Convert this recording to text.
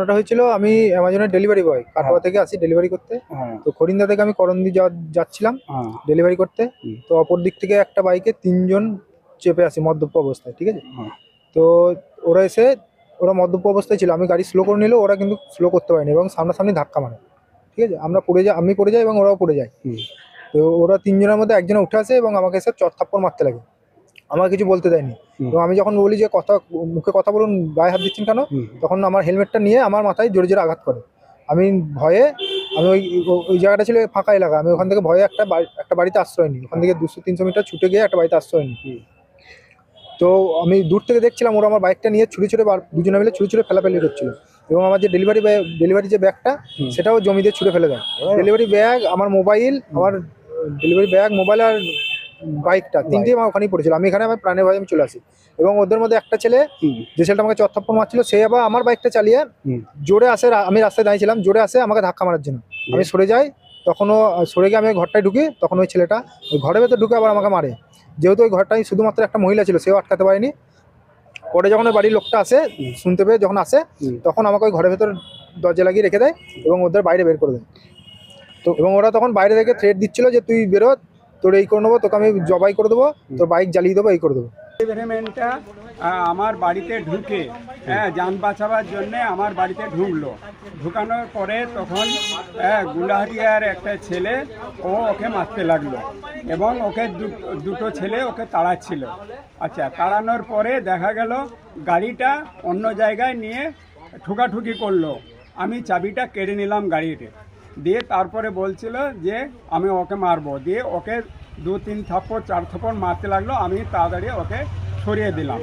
ঘটনাটা হয়েছিল আমি অ্যামাজনের ডেলিভারি বয় কাটোয়া থেকে আসি ডেলিভারি করতে। হ্যাঁ। তো খরিন্দা থেকে আমি করন্দি যাচ্ছিলাম হ্যাঁ। ডেলিভারি করতে। তো অপর দিক থেকে একটা বাইকে তিনজন চেপে আসি মদ্যপ অবস্থায় ঠিক আছে? হ্যাঁ। তো ওরা এসে ওরা মদ্যপ অবস্থায় ছিল আমি গাড়ি স্লো করে নিলেও ওরা কিন্তু স্লো করতে পারেনি এবং সামনাসামনি ধাক্কা মারে ঠিক আছে? আমরা পড়ে যাই আমি পড়ে যাই এবং ওরাও পড়ে যায়। তো ওরা তিনজনের মধ্যে একজনে উঠে আসে এবং আমাকে এসে চট থাপ্পড় মারতে লাগে। আমার কিছু বলতে দেয়নি। এবং আমি যখন বলি যে কথা মুখে কথা বলুন গায়ে হাত দিচ্ছেন কেন? তখন আমার হেলমেটটা নিয়ে আমার মাথায় জোরে জোরে আঘাত করে। আমি ভয়ে আমি ওই ওই জায়গাটা ছিল ফাঁকা এলাকা আমি ওখান থেকে ভয়ে একটা একটা বাড়িতে আশ্রয় নিই। ওখান থেকে দুশো তিনশো মিটার ছুটে গিয়ে একটা বাড়িতে আশ্রয় নিই। তো আমি দূর থেকে দেখছিলাম ওরা আমার বাইকটা নিয়ে ছুড়ে ছুটে দুজনে মিলে ছুড়ে ছুড়ে ফেলাফেলি করছিল। এবং আমার যে ডেলিভারি ডেলিভারি যে ব্যাগটা। সেটাও জমিতে ছুড়ে ফেলে দেয়। ডেলিভারি ব্যাগ আমার মোবাইল আমার ডেলিভারি ব্যাগ মোবাইল আর বাইকটা তিনটেই আমার ওখানেই পড়েছিল। আমি এখানে আমার প্রাণের ভয়ে আমি চলে আসি। এবং ওদের মধ্যে একটা ছেলে যে ছেলেটা আমাকে চত্থাপ্পর মারছিল সে আবার আমার বাইকটা চালিয়ে জোরে আসে আমি রাস্তায় দাঁড়িয়েছিলাম জোরে আসে আমাকে ধাক্কা মারার জন্য। আমি সরে যাই তখনও সরে গিয়ে আমি ওই ঘরটায় ঢুকি তখন ওই ছেলেটা ওই ঘরের ভেতর ঢুকে আবার আমাকে মারে। যেহেতু ওই ঘরটায় শুধুমাত্র একটা মহিলা ছিল সেও আটকাতে পারেনি। পরে যখন ওই বাড়ির লোকটা আসে শুনতে পেয়ে যখন আসে তখন আমাকে ওই ঘরের ভেতর দরজা লাগিয়ে রেখে দেয় এবং ওদের বাইরে বের করে দেয়। তো এবং ওরা তখন বাইরে থেকে থ্রেট দিচ্ছিল যে তুই বেরো তোর এই করে নেব, তোকে আমি জবাই করে দেবো, তোর বাইক জ্বালিয়ে দেবো, এই করে দেবো। আমার বাড়িতে ঢুকে হ্যাঁ যান বাঁচাবার জন্য আমার বাড়িতে ঢুকলো। ঢুকানোর পরে তখন হ্যাঁ গুলাহাটিয়ার একটা ছেলে, ও ওকে মারতে লাগল এবং ওকে দুটো ছেলে ওকে তাড়াচ্ছিল। আচ্ছা তাড়ানোর পরে দেখা গেল গাড়িটা অন্য জায়গায় নিয়ে ঠুকাঠুকি করল। আমি চাবিটা কেড়ে নিলাম গাড়িতে। দিয়ে তারপরে বলছিল যে আমি ওকে মারবো। দিয়ে ওকে দু তিন থাপ্পড়, চার থাপ্পড় মারতে লাগল, আমি তাড়াতাড়ি ওকে সরিয়ে দিলাম।